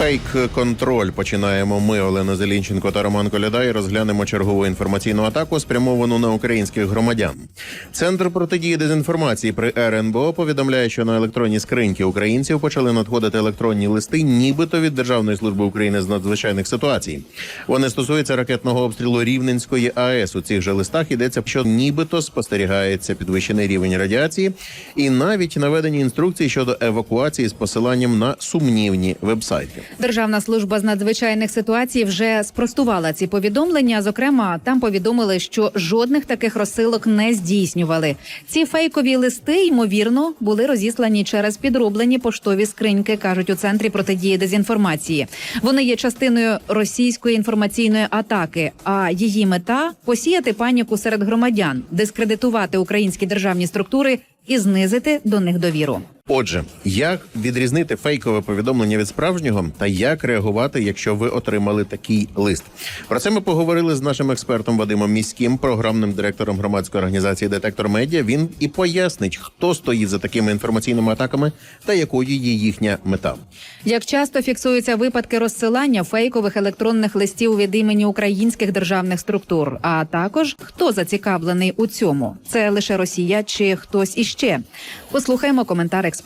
Фейк-контроль починаємо ми, Олена Зелінченко та Роман Коляда, і розглянемо чергову інформаційну атаку, спрямовану на українських громадян. Центр протидії дезінформації при РНБО повідомляє, що на електронні скриньки українців почали надходити електронні листи, нібито від Державної служби України з надзвичайних ситуацій. Вони стосуються ракетного обстрілу Рівненської АЕС. У цих же листах йдеться, що нібито спостерігається підвищений рівень радіації, і навіть наведені інструкції щодо евакуації з посиланням на сумнівні вебсайти. Державна служба з надзвичайних ситуацій вже спростувала ці повідомлення. Зокрема, там повідомили, що жодних таких розсилок не здійснювали. Ці фейкові листи ймовірно були розіслані через підроблені поштові скриньки, кажуть у центрі протидії дезінформації. Вони є частиною російської інформаційної атаки. А її мета посіяти паніку серед громадян, дискредитувати українські державні структури і знизити до них довіру. Отже, як відрізнити фейкове повідомлення від справжнього та як реагувати, якщо ви отримали такий лист? Про це ми поговорили з нашим експертом Вадимом Міським, програмним директором громадської організації Детектор Медіа. Він і пояснить, хто стоїть за такими інформаційними атаками та якою є їхня мета. Як часто фіксуються випадки розсилання фейкових електронних листів від імені українських державних структур, а також хто зацікавлений у цьому? Це лише Росія чи хтось іще? Послухаємо коментар експерта.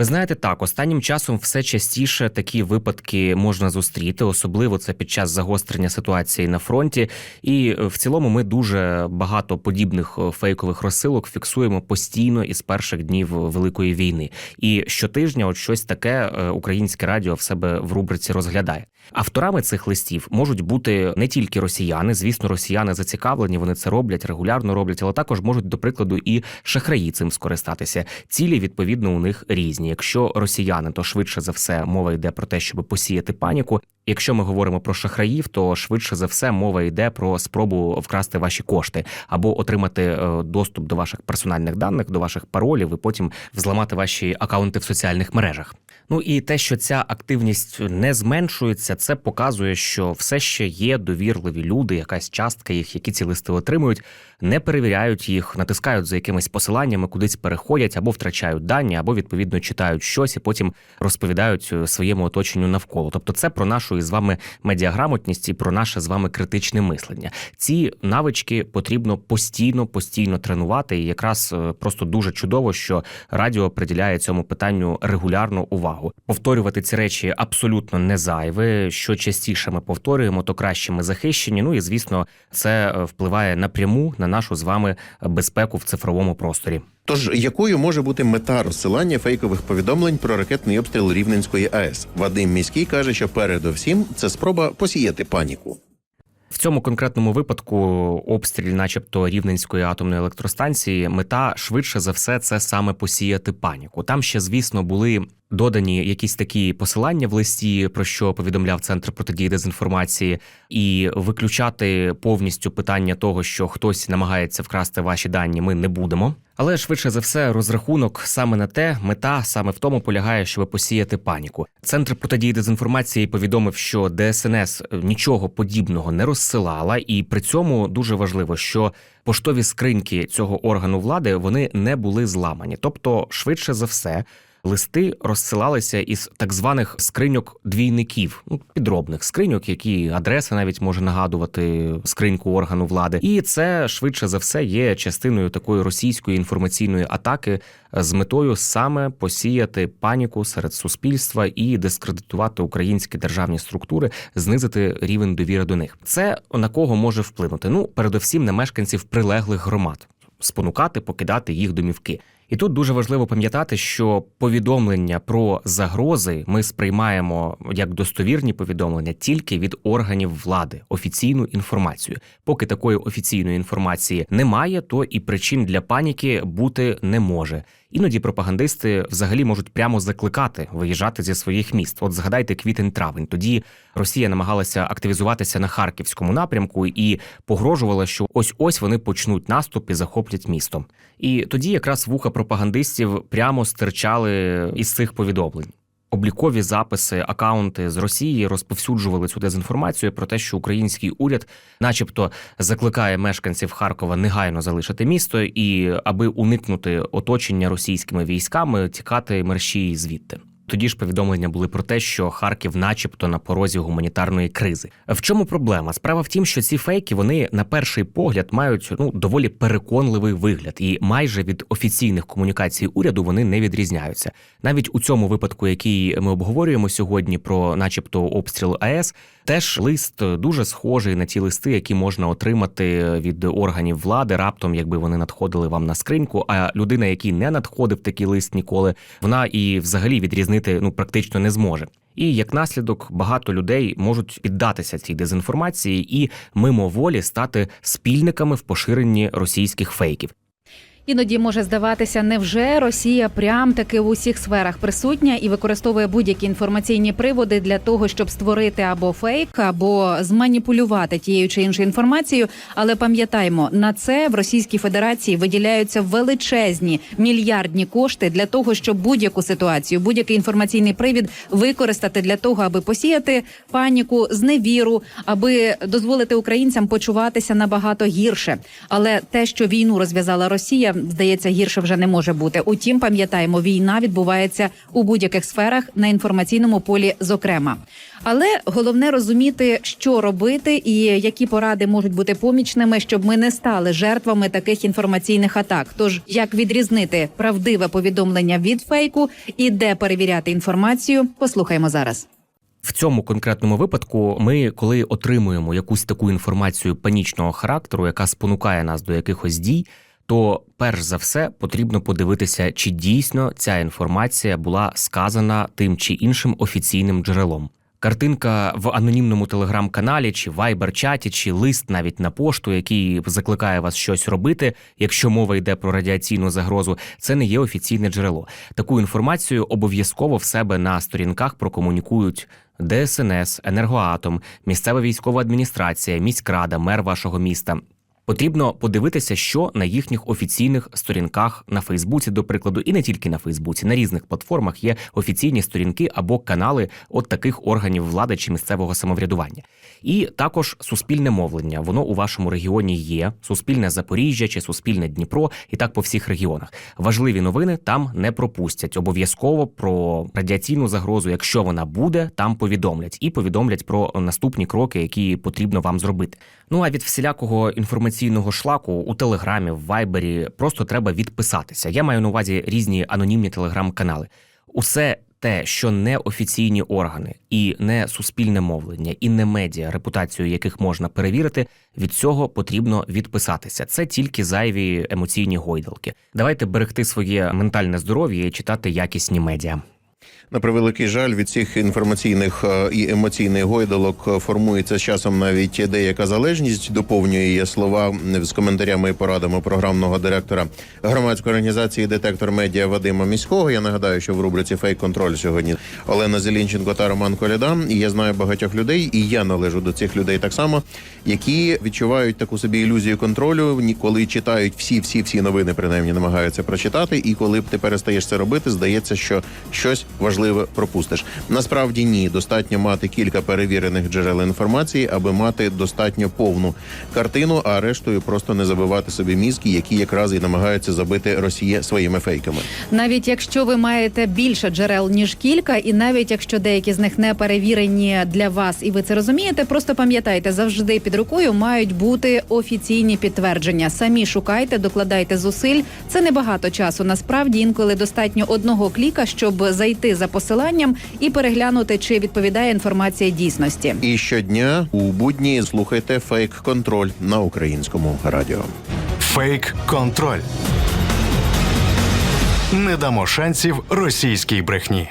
Ви знаєте, так останнім часом все частіше такі випадки можна зустріти, особливо це під час загострення ситуації на фронті. І е, в цілому ми дуже багато подібних е, фейкових розсилок фіксуємо постійно із перших днів великої війни. І щотижня, от щось таке е, українське радіо в себе в рубриці розглядає. Авторами цих листів можуть бути не тільки росіяни. Звісно, росіяни зацікавлені, вони це роблять регулярно роблять, але також можуть, до прикладу, і шахраї цим скористатися. Цілі відповідно у них різні. Якщо росіяни, то швидше за все мова йде про те, щоб посіяти паніку. Якщо ми говоримо про шахраїв, то швидше за все мова йде про спробу вкрасти ваші кошти або отримати е, доступ до ваших персональних даних, до ваших паролів, і потім взламати ваші акаунти в соціальних мережах. Ну і те, що ця активність не зменшується, це показує, що все ще є довірливі люди, якась частка їх, які ці листи отримують, не перевіряють їх, натискають за якимись посиланнями, кудись переходять або втрачають дані, або відповідно читають щось і потім розповідають е, своєму оточенню навколо. Тобто, це про нашу із вами медіаграмотність і про наше з вами критичне мислення. Ці навички потрібно постійно, постійно тренувати. І якраз е, просто дуже чудово, що радіо приділяє цьому питанню регулярну увагу. Повторювати ці речі абсолютно не зайве. Що частіше ми повторюємо, то краще ми захищені. Ну і звісно, це е, впливає напряму на нашу з вами безпеку в цифровому просторі. Тож якою може бути мета розсилання фейкових повідомлень про ракетний обстріл Рівненської АЕС? Вадим міський каже, що передовсім це спроба посіяти паніку. В цьому конкретному випадку обстріл, начебто рівненської атомної електростанції, мета швидше за все це саме посіяти паніку. Там ще, звісно, були додані якісь такі посилання в листі, про що повідомляв центр протидії дезінформації, і виключати повністю питання того, що хтось намагається вкрасти ваші дані, ми не будемо. Але швидше за все, розрахунок саме на те, мета саме в тому полягає, щоб посіяти паніку. Центр протидії дезінформації повідомив, що ДСНС нічого подібного не розсилала, і при цьому дуже важливо, що поштові скриньки цього органу влади вони не були зламані. Тобто, швидше за все. Листи розсилалися із так званих скриньок двійників, ну підробних скриньок, які адреса навіть може нагадувати скриньку органу влади, і це швидше за все є частиною такої російської інформаційної атаки з метою саме посіяти паніку серед суспільства і дискредитувати українські державні структури, знизити рівень довіри до них. Це на кого може вплинути? Ну передовсім на мешканців прилеглих громад, спонукати, покидати їх домівки. І тут дуже важливо пам'ятати, що повідомлення про загрози ми сприймаємо як достовірні повідомлення тільки від органів влади, офіційну інформацію. Поки такої офіційної інформації немає, то і причин для паніки бути не може. Іноді пропагандисти взагалі можуть прямо закликати виїжджати зі своїх міст. От згадайте квітень-травень. Тоді Росія намагалася активізуватися на харківському напрямку і погрожувала, що ось ось вони почнуть наступ і захоплять місто. І тоді якраз вуха пропагандистів прямо стирчали із цих повідомлень. Облікові записи, акаунти з Росії розповсюджували цю дезінформацію про те, що український уряд, начебто, закликає мешканців Харкова негайно залишити місто і аби уникнути оточення російськими військами, тікати мерщій звідти. Тоді ж повідомлення були про те, що Харків, начебто, на порозі гуманітарної кризи. В чому проблема? Справа в тім, що ці фейки вони на перший погляд мають ну доволі переконливий вигляд, і майже від офіційних комунікацій уряду вони не відрізняються. Навіть у цьому випадку, який ми обговорюємо сьогодні, про, начебто, обстріл АЕС, теж лист дуже схожий на ті листи, які можна отримати від органів влади, раптом, якби вони надходили вам на скриньку. А людина, який не надходив такий лист ніколи, вона і взагалі відрізнити ну практично не зможе. І як наслідок багато людей можуть піддатися цій дезінформації і мимоволі стати спільниками в поширенні російських фейків. Іноді може здаватися, невже Росія прям таки в усіх сферах присутня і використовує будь-які інформаційні приводи для того, щоб створити або фейк, або зманіпулювати тією чи іншою інформацією. Але пам'ятаймо, на це в Російській Федерації виділяються величезні мільярдні кошти для того, щоб будь-яку ситуацію, будь-який інформаційний привід використати для того, аби посіяти паніку, зневіру, аби дозволити українцям почуватися набагато гірше. Але те, що війну розв'язала Росія, здається, гірше вже не може бути. Утім, пам'ятаємо, війна відбувається у будь-яких сферах на інформаційному полі, зокрема. Але головне розуміти, що робити і які поради можуть бути помічними, щоб ми не стали жертвами таких інформаційних атак. Тож як відрізнити правдиве повідомлення від фейку і де перевіряти інформацію, послухаємо зараз. В цьому конкретному випадку ми, коли отримуємо якусь таку інформацію панічного характеру, яка спонукає нас до якихось дій, то перш за все потрібно подивитися, чи дійсно ця інформація була сказана тим чи іншим офіційним джерелом. Картинка в анонімному телеграм-каналі, чи вайбер-чаті, чи лист навіть на пошту, який закликає вас щось робити, якщо мова йде про радіаційну загрозу, це не є офіційне джерело. Таку інформацію обов'язково в себе на сторінках прокомунікують ДСНС, енергоатом, місцева військова адміністрація, міськрада, мер вашого міста. Потрібно подивитися, що на їхніх офіційних сторінках на Фейсбуці, до прикладу, і не тільки на Фейсбуці, на різних платформах є офіційні сторінки або канали от таких органів влади чи місцевого самоврядування. І також суспільне мовлення. Воно у вашому регіоні є. Суспільне Запоріжжя чи суспільне Дніпро, і так по всіх регіонах. Важливі новини там не пропустять. Обов'язково про радіаційну загрозу, якщо вона буде, там повідомлять і повідомлять про наступні кроки, які потрібно вам зробити. Ну а від всілякого інформаційного шлаку у телеграмі, в вайбері просто треба відписатися. Я маю на увазі різні анонімні телеграм-канали. Усе те, що не офіційні органи, і не суспільне мовлення, і не медіа, репутацію яких можна перевірити, від цього потрібно відписатися. Це тільки зайві емоційні гойдалки. Давайте берегти своє ментальне здоров'я і читати якісні медіа. На превеликий жаль, від цих інформаційних е, і емоційних гойдалок е, формується з часом навіть деяка залежність. Доповнює її слова з коментарями і порадами програмного директора громадської організації Детектор медіа Вадима Міського. Я нагадаю, що в рубриці Фейк контроль сьогодні Олена Зелінченко та Роман Коляда. І я знаю багатьох людей, і я належу до цих людей так само, які відчувають таку собі ілюзію контролю, коли читають всі, всі, всі новини, принаймні намагаються прочитати. І коли ти перестаєш це робити, здається, що щось важливе пропустиш. Насправді ні, достатньо мати кілька перевірених джерел інформації, аби мати достатньо повну картину, а рештою просто не забивати собі мізки, які якраз і намагаються забити Росія своїми фейками. Навіть якщо ви маєте більше джерел ніж кілька, і навіть якщо деякі з них не перевірені для вас, і ви це розумієте, просто пам'ятайте, завжди під рукою мають бути офіційні підтвердження. Самі шукайте, докладайте зусиль. Це небагато часу. Насправді інколи достатньо одного кліка, щоб зайти за посиланням і переглянути, чи відповідає інформація дійсності. І щодня у будні слухайте фейк контроль на українському радіо. Фейк контроль. Не дамо шансів російській брехні.